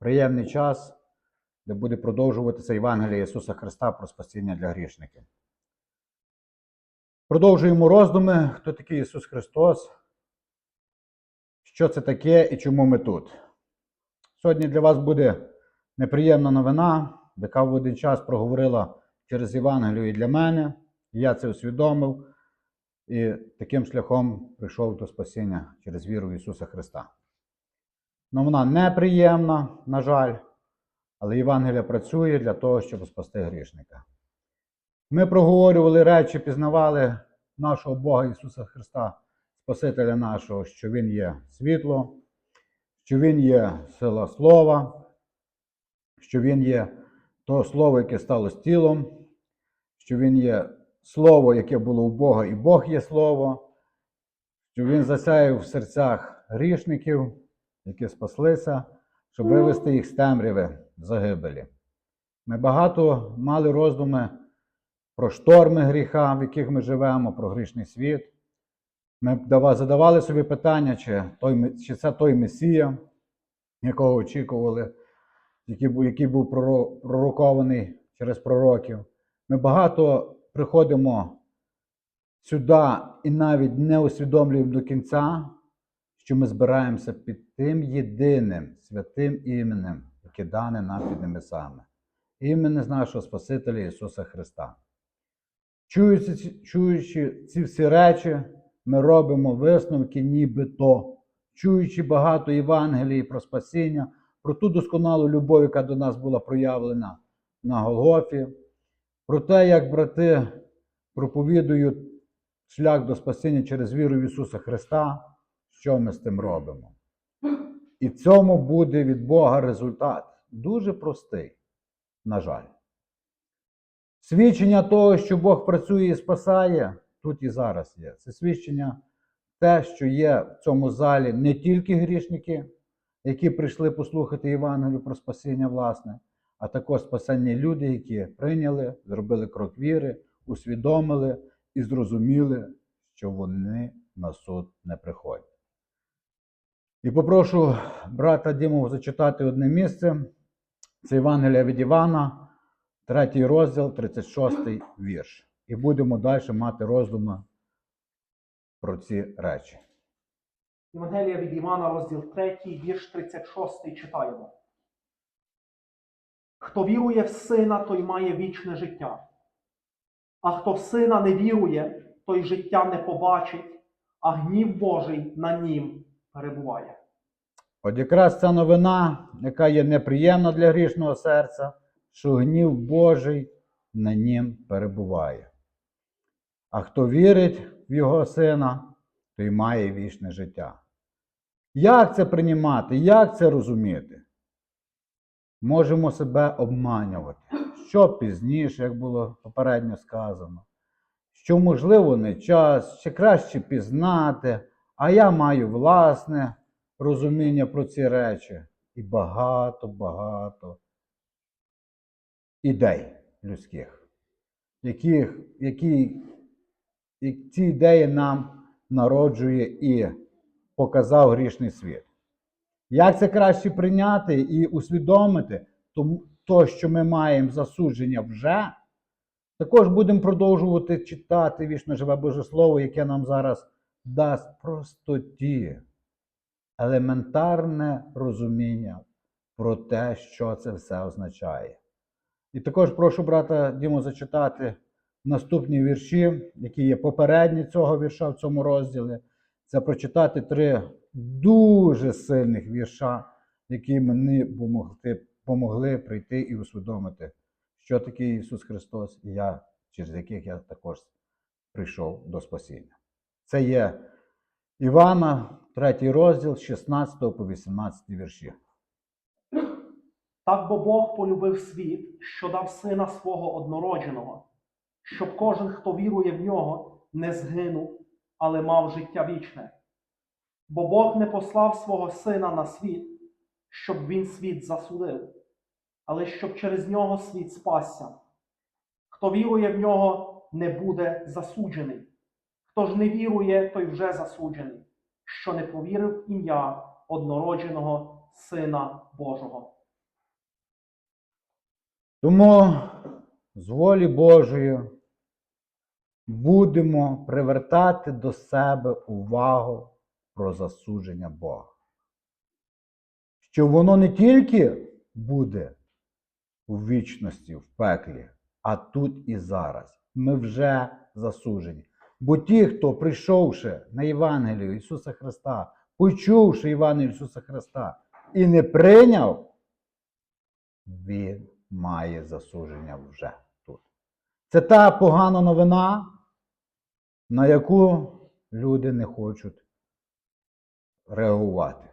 приємний час, де буде продовжуватися Євангеліє Ісуса Христа про спасіння для грішників. Продовжуємо роздуми, хто такий Ісус Христос, що це таке і чому ми тут. Сьогодні для вас буде неприємна новина, яка в один час проговорила через Євангелію і для мене. І я це усвідомив і таким шляхом прийшов до спасіння через віру в Ісуса Христа. Ну, вона неприємна, на жаль, але Євангелія працює для того, щоб спасти грішника. Ми проговорювали речі, пізнавали нашого Бога Ісуса Христа, Спасителя нашого, що Він є світло, що Він є сила Слова, що Він є то Слово, яке стало тілом, що Він є Слово, яке було у Бога, і Бог є Слово, що Він засяяв в серцях грішників, які спаслися, щоб вивести їх з темряви загибелі. Ми багато мали роздуми про шторми гріха, в яких ми живемо, про грішний світ. Ми задавали собі питання, чи, той, чи це той Месія, якого очікували, який який був пророкований через пророків. Ми багато приходимо сюди і навіть не усвідомлюємо до кінця, що ми збираємося під тим єдиним святим іменем, яке дане нам під небесами. Іменем з нашого Спасителя Ісуса Христа. Чуючи, чуючи ці всі речі, ми робимо висновки нібито, чуючи багато Євангелії про спасіння, про ту досконалу любов, яка до нас була проявлена на Голгофі, про те, як брати проповідують шлях до спасіння через віру в Ісуса Христа, що ми з тим робимо. І цьому буде від Бога результат. Дуже простий, на жаль. Свідчення того, що Бог працює і спасає, тут і зараз є. Це свідчення те, що є в цьому залі не тільки грішники, які прийшли послухати Євангелію про спасіння власне, а також спасені люди, які прийняли, зробили крок віри, усвідомили і зрозуміли, що вони на суд не приходять. І попрошу брата Діму зачитати одне місце. Це Євангелія від Івана, третій розділ, 36 вірш. І будемо далі мати роздуми про ці речі. Євангелія від Івана, розділ 3, вірш 36 читаємо. Хто вірує в сина, той має вічне життя. А хто в сина не вірує, той життя не побачить, а гнів Божий на нім перебуває. От якраз ця новина, яка є неприємна для грішного серця, що гнів Божий на нім перебуває. А хто вірить в Його Сина, той має вічне життя. Як це приймати? Як це розуміти? Можемо себе обманювати. Що пізніше, як було попередньо сказано, що, можливо, не час, ще краще пізнати, а я маю власне розуміння про ці речі і багато-багато ідей людських, яких, які, і ці ідеї нам народжує і показав грішний світ. Як це краще прийняти і усвідомити тому, то, що ми маємо засудження вже, також будемо продовжувати читати вічно живе Боже Слово, яке нам зараз дасть простоті елементарне розуміння про те, що це все означає. І також прошу брата Діму зачитати наступні вірші, які є попередні цього вірша в цьому розділі. Це прочитати три дуже сильних вірша, які мені помогли, помогли прийти і усвідомити, що таке Ісус Христос, і я, через яких я також прийшов до спасіння. Це є Івана, 3 розділ, 16 по 18 вірші. Так бо Бог полюбив світ, що дав сина свого однородженого, щоб кожен, хто вірує в нього, не згинув, але мав життя вічне. Бо Бог не послав свого сина на світ, щоб він світ засудив, але щоб через нього світ спасся. Хто вірує в нього, не буде засуджений. Хто ж не вірує, той вже засуджений, що не повірив ім'я однородженого Сина Божого. Тому з волі Божої будемо привертати до себе увагу про засудження Бога. Що воно не тільки буде у вічності, в пеклі, а тут і зараз. Ми вже засуджені. Бо ті, хто прийшовши на Євангелію Ісуса Христа, почувши Євангелію Ісуса Христа і не прийняв, він має засудження вже тут. Це та погана новина, на яку люди не хочуть реагувати.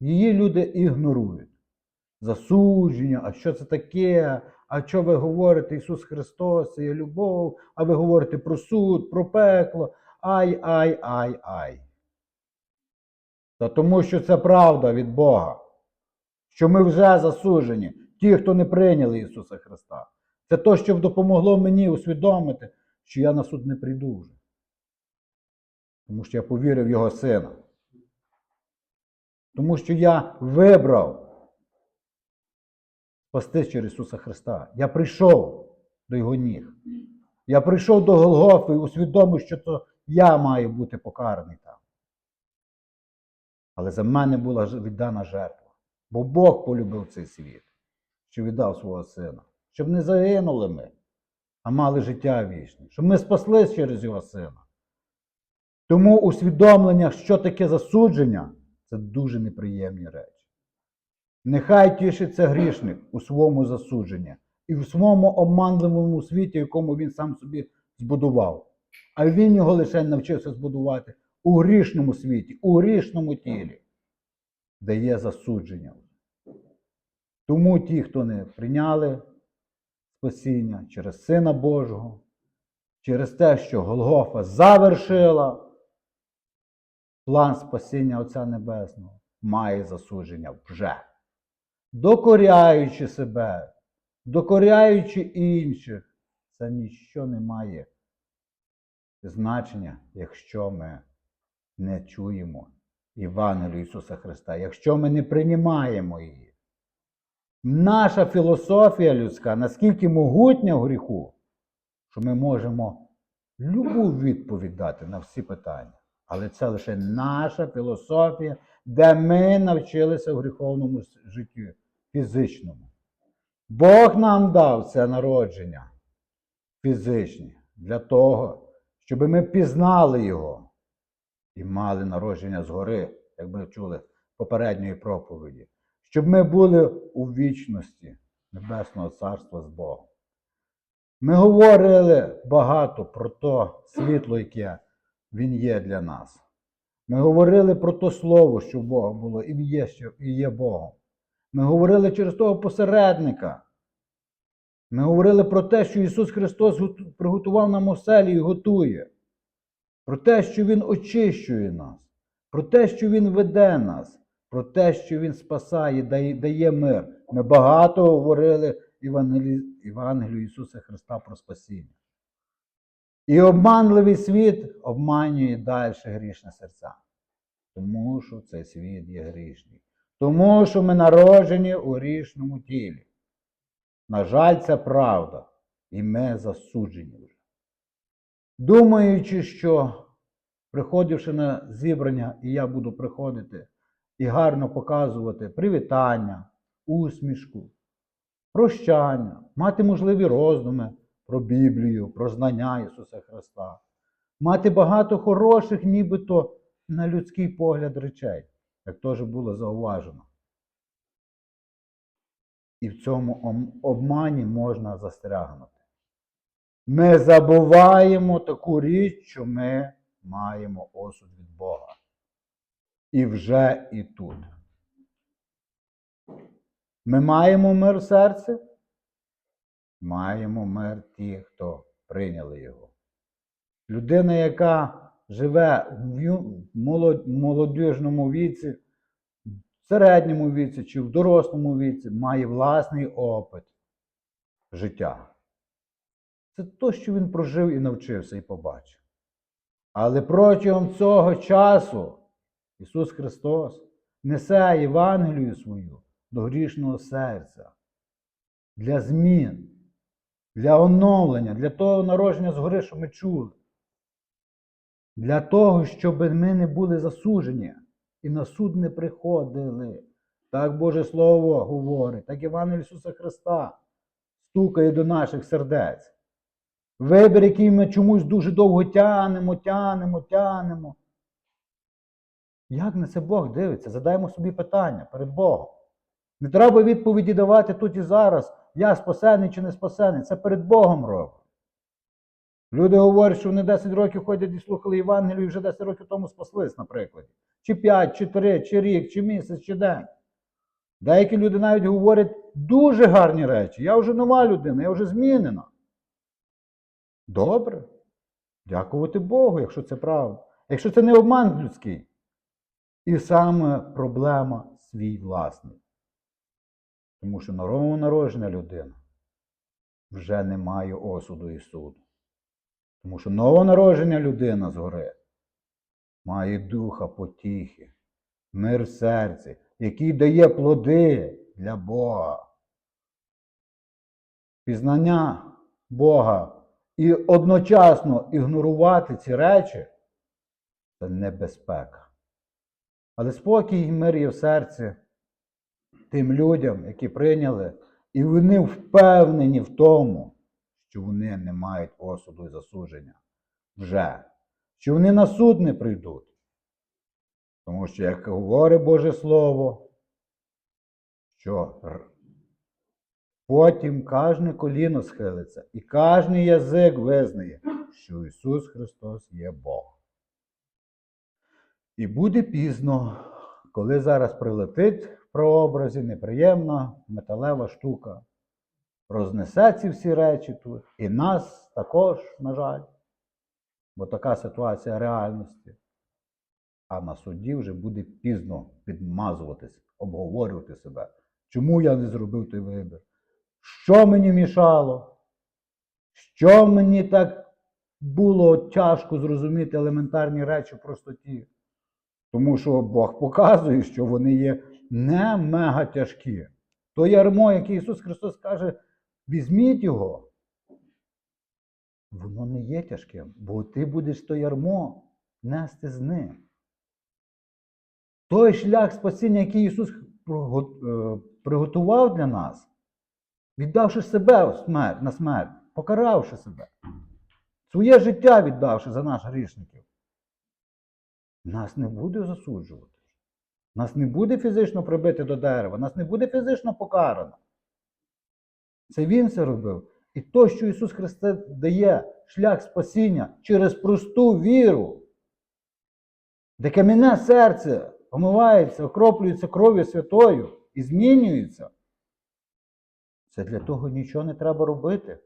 Її люди ігнорують. Засудження, а що це таке? А що ви говорите, Ісус Христос, є любов, а ви говорите про суд, про пекло. Ай, ай, ай, ай. Та тому що це правда від Бога, що ми вже засуджені, ті, хто не прийняли Ісуса Христа. Це то, що допомогло мені усвідомити, що я на суд не прийду вже. Тому що я повірив в Його Сина. Тому що я вибрав спастись через Ісуса Христа. Я прийшов до Його ніг. Я прийшов до Голгофи і усвідомив, що то я маю бути покараний там. Але за мене була віддана жертва. Бо Бог полюбив цей світ, що віддав свого сина, щоб не загинули ми, а мали життя вічне, щоб ми спаслись через його сина. Тому усвідомлення, що таке засудження, це дуже неприємні речі. Нехай тішиться грішник у своєму засудженні і в своєму обманливому світі, якому він сам собі збудував. А він його лише навчився збудувати у грішному світі, у грішному тілі, де є засудження. Тому ті, хто не прийняли спасіння через Сина Божого, через те, що Голгофа завершила план спасіння Отця Небесного, має засудження вже. Докоряючи себе, докоряючи інших, це ніщо не має значення, якщо ми не чуємо Євангелію Ісуса Христа, якщо ми не приймаємо її. Наша філософія людська наскільки могутня в гріху, що ми можемо любу відповідь дати на всі питання. Але це лише наша філософія, де ми навчилися в гріховному житті фізичному. Бог нам дав це народження фізичне для того, щоб ми пізнали Його і мали народження згори, як ми чули попередньої проповіді, щоб ми були у вічності Небесного Царства з Богом. Ми говорили багато про то світло, яке Він є для нас. Ми говорили про то слово, що в Бога було, і є, що і є Богом. Ми говорили через того посередника. Ми говорили про те, що Ісус Христос приготував нам оселі і готує. Про те, що Він очищує нас, про те, що Він веде нас, про те, що Він спасає, дає, дає мир. Ми багато говорили Євангелі... Євангелію Ісуса Христа про спасіння. І обманливий світ обманює далі грішне серця. Тому що цей світ є грішний. Тому що ми народжені у грішному тілі. На жаль, це правда. І ми засуджені вже. Думаючи, що приходивши на зібрання, і я буду приходити і гарно показувати привітання, усмішку, прощання, мати можливі роздуми про Біблію, про знання Ісуса Христа, мати багато хороших, нібито на людський погляд речей, як теж було зауважено. І в цьому обмані можна застрягнути. Ми забуваємо таку річ, що ми маємо осуд від Бога. І вже і тут. Ми маємо мир в серці? Маємо мир ті, хто прийняли його. Людина, яка живе в молодіжному віці, в середньому віці чи в дорослому віці, має власний опит життя. Це то, що він прожив і навчився і побачив. Але протягом цього часу Ісус Христос несе Євангелію свою до грішного серця. для змін, для оновлення, для того народження згори, що ми чули. Для того, щоб ми не були засуджені і на суд не приходили. Так Боже Слово говорить, так Іван Ісуса Христа стукає до наших сердець. Вибір, який ми чомусь дуже довго тянемо, тянемо, тянемо. Як на це Бог дивиться? Задаймо собі питання перед Богом. Не треба відповіді давати тут і зараз. Я спасений чи не спасений. Це перед Богом робить. Люди говорять, що вони 10 років ходять і слухали Євангелію, і вже 10 років тому спаслись, наприклад. Чи 5, чи 3, чи рік, чи місяць, чи день. Деякі люди навіть говорять дуже гарні речі. Я вже нова людина, я вже змінена. Добре. Дякувати Богу, якщо це правда. Якщо це не обман людський. І саме проблема свій власний. Тому що новонароджена людина вже не має осуду і суду. Тому що новонароджена людина згори має духа потіхи, мир в серці, який дає плоди для Бога. Пізнання Бога і одночасно ігнорувати ці речі це небезпека. Але спокій і мир є в серці тим людям, які прийняли, і вони впевнені в тому, що вони не мають осуду і засудження вже, що вони на суд не прийдуть. Тому що, як говорить Боже Слово, що потім кожне коліно схилиться і кожен язик визнає, що Ісус Христос є Бог. І буде пізно, коли зараз прилетить прообразі неприємна металева штука, рознесе ці всі речі тут, і нас також, на жаль, бо така ситуація реальності. А на суді вже буде пізно підмазуватись, обговорювати себе. Чому я не зробив той вибір? Що мені мішало? Що мені так було тяжко зрозуміти елементарні речі в простоті? Тому що Бог показує, що вони є не мега тяжкі. То ярмо, яке Ісус Христос каже, візьміть його. Воно не є тяжким, бо ти будеш то ярмо нести з ним. Той шлях спасіння, який Ісус е, приготував для нас, віддавши себе на смерть, покаравши себе, своє життя віддавши за наш грішників, нас не буде засуджувати. Нас не буде фізично прибити до дерева, нас не буде фізично покарано. Це Він це робив. І то, що Ісус Христос дає шлях спасіння через просту віру, де кам'яне серце омивається, окроплюється кров'ю святою і змінюється. Це для того нічого не треба робити.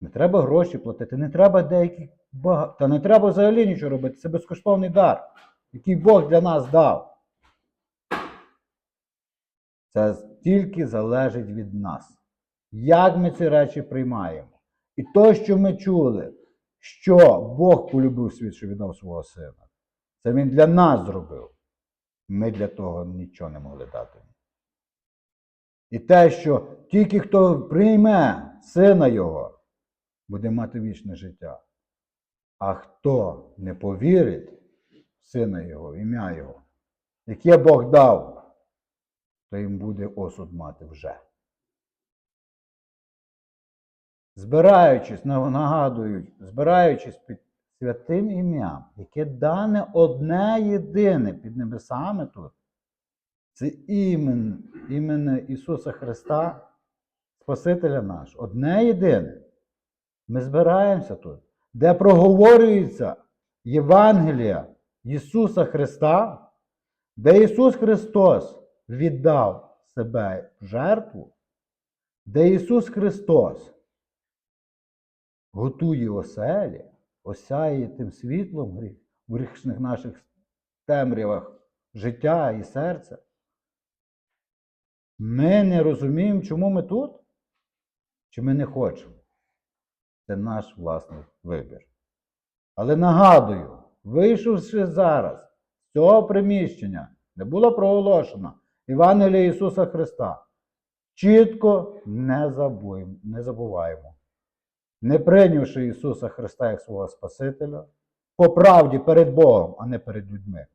Не треба гроші платити, не треба деякі бага... Та не треба взагалі нічого робити. Це безкоштовний дар, який Бог для нас дав. Це тільки залежить від нас. Як ми ці речі приймаємо? І то, що ми чули, що Бог полюбив світ, що віддав свого сина. Це Він для нас зробив. Ми для того нічого не могли дати. І те, що тільки хто прийме сина Його, буде мати вічне життя. А хто не повірить сина Його, ім'я Його, яке Бог дав, то їм буде осуд мати вже. Збираючись, нагадують, збираючись під святим ім'ям, яке дане одне єдине під небесами тут, це імен, іменно Ісуса Христа, Спасителя наш, одне єдине. Ми збираємося тут, де проговорюється Євангелія Ісуса Христа, де Ісус Христос віддав себе в жертву, де Ісус Христос готує оселі, осяє тим світлом в грішних наших темрявах життя і серця. Ми не розуміємо, чому ми тут, чи ми не хочемо. Це наш власний вибір. Але нагадую, вийшовши зараз з цього приміщення, де було проголошено Євангелія Ісуса Христа, чітко не забуємо, не забуваємо. Не прийнявши Ісуса Христа як свого Спасителя, по правді перед Богом, а не перед людьми,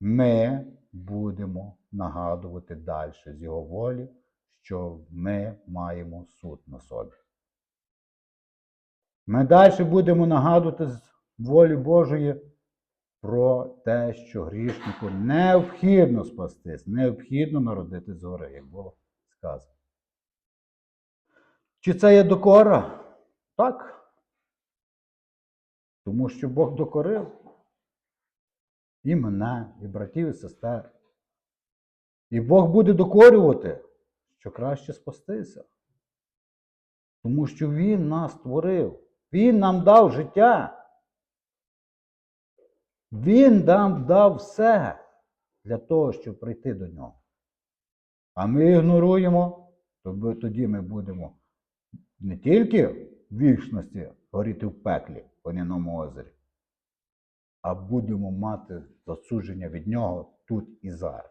ми будемо нагадувати далі з Його волі, що ми маємо суд на собі. Ми далі будемо нагадувати волі Божої про те, що грішнику необхідно спастись, необхідно народити згори, як було сказано. Чи це є докора? Так. Тому що Бог докорив і мене, і братів, і сестер. І Бог буде докорювати, що краще спастися. Тому що Він нас створив. Він нам дав життя. Він нам дав все для того, щоб прийти до нього. А ми ігноруємо, то тоді ми будемо не тільки в вічності горіти в пеклі в Оняному озері, а будемо мати засудження від нього тут і зараз.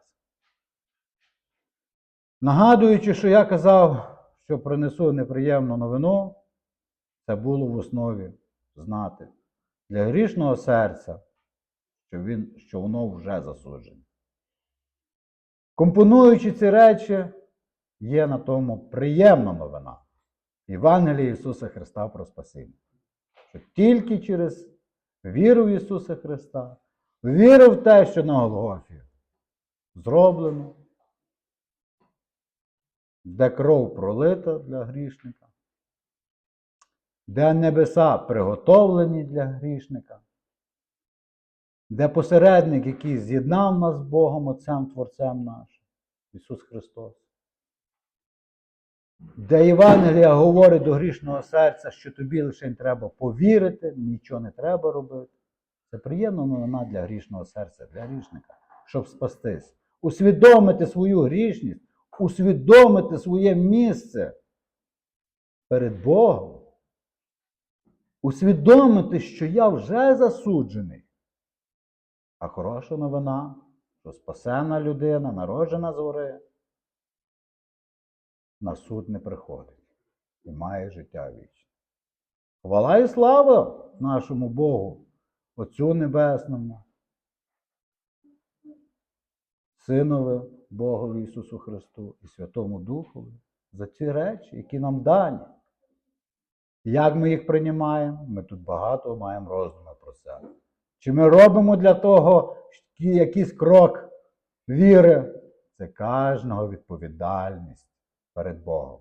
Нагадуючи, що я казав, що принесу неприємну новину, це було в основі знати для грішного серця, що, він, що воно вже засуджене. Компонуючи ці речі, є на тому приємна новина. Євангелія Ісуса Христа про спасіння. Що тільки через віру в Ісуса Христа, віру в те, що на Голгофі зроблено, де кров пролита для грішника, де небеса приготовлені для грішника, де посередник, який з'єднав нас з Богом, Отцем Творцем нашим, Ісус Христос. Де Євангелія говорить до грішного серця, що тобі лише треба повірити, нічого не треба робити. Це приємна новина для грішного серця, для грішника, щоб спастись. Усвідомити свою грішність, усвідомити своє місце перед Богом. Усвідомити, що я вже засуджений. А хороша новина, що спасена людина, народжена згори, на суд не приходить і має життя вічне. Хвала і слава нашому Богу, Отцю Небесному, Синове Богові Ісусу Христу і Святому Духові за ці речі, які нам дані. Як ми їх приймаємо? Ми тут багато маємо роздуми про це. Чи ми робимо для того якийсь крок віри? Це кожного відповідальність перед Богом.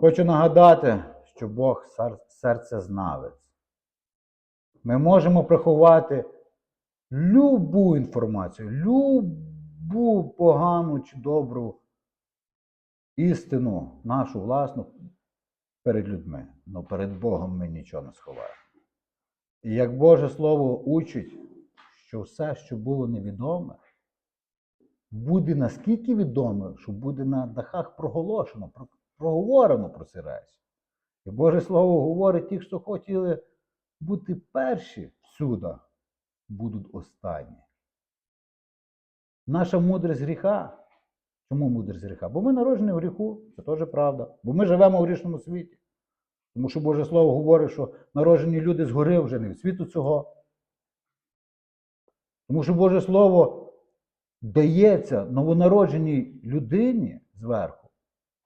Хочу нагадати, що Бог сер- серцезнавець. Ми можемо приховати любу інформацію, любу погану чи добру істину, нашу власну, перед людьми. Але перед Богом ми нічого не сховаємо. І як Боже Слово учить, що все, що було невідоме, буде наскільки відомо, що буде на дахах проголошено, проговорено про ці речі. І Боже Слово говорить, ті, хто хотіли бути перші всюди, будуть останні. Наша мудрість гріха. Чому мудрість гріха? Бо ми народжені в гріху, це теж правда. Бо ми живемо в грішному світі. Тому що Боже Слово говорить, що народжені люди згори вже не від світу цього. Тому що Боже Слово дається новонародженій людині зверху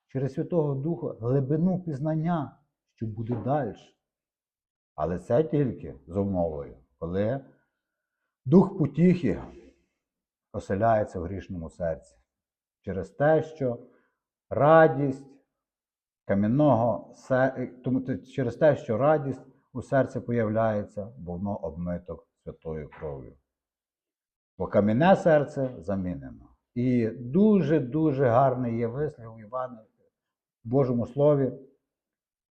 через Святого Духа глибину пізнання, що буде далі. Але це тільки за умовою, коли дух потіхи оселяється в грішному серці. Через те, що радість кам'яного тому через те, що радість у серці появляється, бо воно обмито святою кров'ю. Бо кам'яне серце замінено. І дуже-дуже гарний є вислів у Івана в Божому Слові.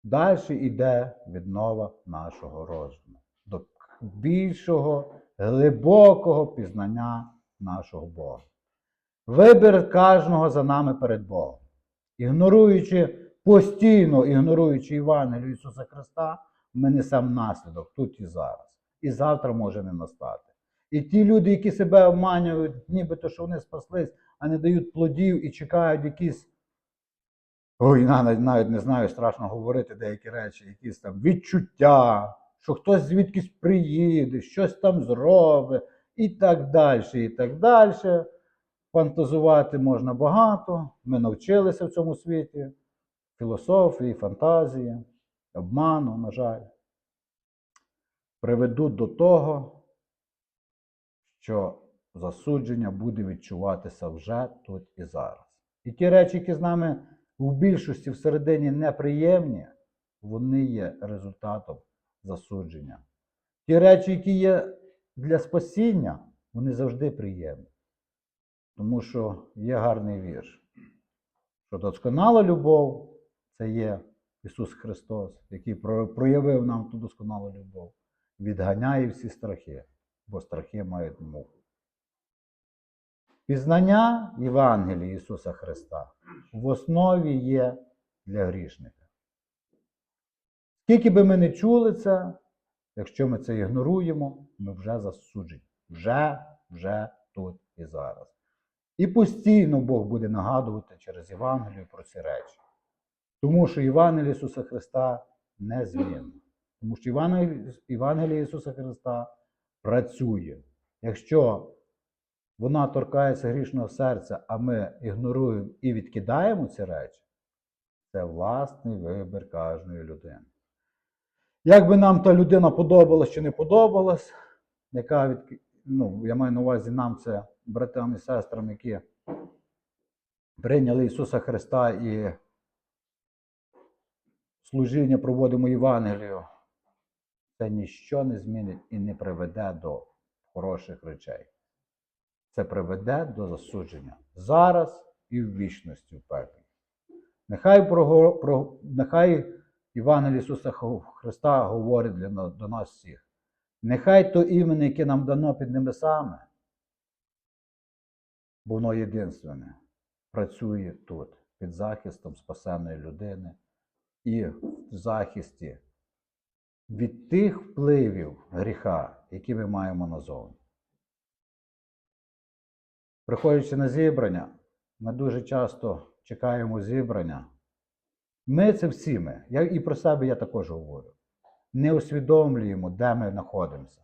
Далі йде віднова нашого розуму до більшого, глибокого пізнання нашого Бога. Вибір кожного за нами перед Богом. Ігноруючи постійно, ігноруючи Євангелію Ісуса Христа, ми несемо наслідок тут і зараз. І завтра може не настати. І ті люди, які себе обманюють, нібито що вони спаслись, а не дають плодів і чекають якісь. Ой, навіть, навіть не знаю, страшно говорити деякі речі, якісь там відчуття, що хтось звідкись приїде, щось там зробить, і так далі, і так далі. Фантазувати можна багато. Ми навчилися в цьому світі. Філософії, фантазії, обману, на жаль, приведуть до того, що засудження буде відчуватися вже тут і зараз. І ті речі, які з нами в більшості всередині неприємні, вони є результатом засудження. Ті речі, які є для спасіння, вони завжди приємні. Тому що є гарний вірш, що досконала любов це є Ісус Христос, який проявив нам ту досконалу любов, відганяє всі страхи, бо страхи мають муку. Пізнання Євангелії Ісуса Христа в основі є для грішника. Скільки би ми не чули це, якщо ми це ігноруємо, ми вже засуджені. Вже, вже тут і зараз. І постійно Бог буде нагадувати через Євангелію про ці речі. Тому що Євангеліє Ісуса Христа незмінно. Тому що Євангеліє, Ісуса Христа працює. Якщо вона торкається грішного серця, а ми ігноруємо і відкидаємо ці речі, це власний вибір кожної людини. Як би нам та людина подобалась чи не подобалась, яка від, ну, я маю на увазі нам це братам і сестрам, які прийняли Ісуса Христа і служіння проводимо Євангелію, це ніщо не змінить і не приведе до хороших речей. Це приведе до засудження зараз і в вічності в пеклі. Нехай, про, про, нехай Євангеліє Ісуса Христа говорить для, до нас всіх. Нехай то ім'я, яке нам дано під небесами, бо воно єдинственне, працює тут, під захистом спасенної людини і в захисті від тих впливів гріха, які ми маємо назовні. Приходячи на зібрання, ми дуже часто чекаємо зібрання. Ми це всі ми. Я і про себе я також говорю. Не усвідомлюємо, де ми знаходимося.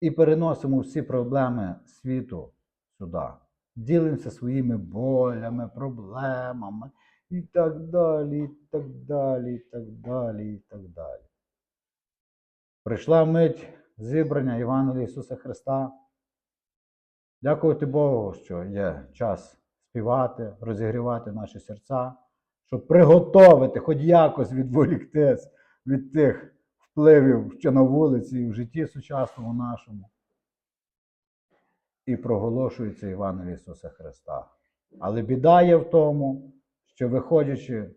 І переносимо всі проблеми світу сюди. Ділимося своїми болями, проблемами і так далі, і так далі, і так далі, і так далі. Прийшла мить зібрання Євангелія Ісуса Христа. Дякувати Богу, що є час співати, розігрівати наші серця, щоб приготовити, хоч якось відволіктись від тих впливів, що на вулиці і в житті сучасному нашому. І проголошується Євангеліє Ісуса Христа. Але біда є в тому, що виходячи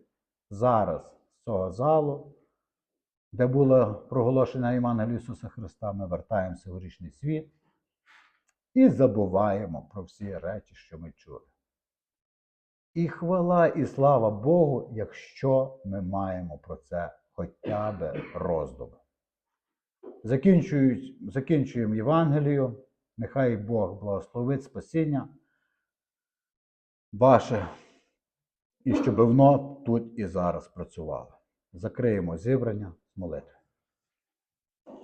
зараз з цього залу, де було проголошено Євангеліє Ісуса Христа, ми вертаємося в грішний світ і забуваємо про всі речі, що ми чули. І хвала і слава Богу, якщо ми маємо про це хоча б роздуми. Закінчуємо Євангелію. Нехай Бог благословить спасіння ваше, і щоб воно тут і зараз працювало. Закриємо зібрання з молитви.